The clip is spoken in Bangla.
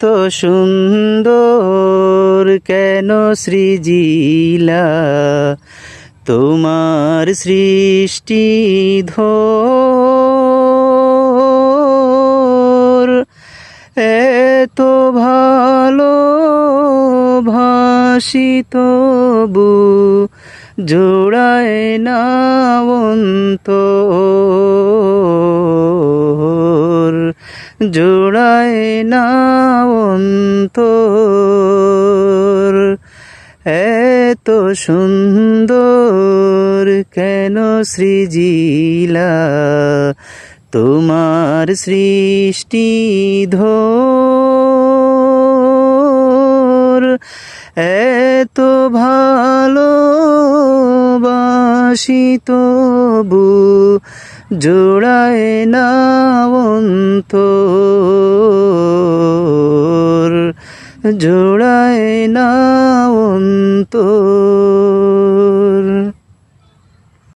এত সুন্দর কেন সৃজিলা? তোমার সৃষ্টি ধর। এত ভালো ভাসিত বু জোড়ায় না জোড়ায় না অন্তর। এত সুন্দর কেন সৃজিলা? তোমার সৃষ্টি ধর। এত ভালো তবু জোড়ায় না অন্তর। জোড়ায় না অন্তর।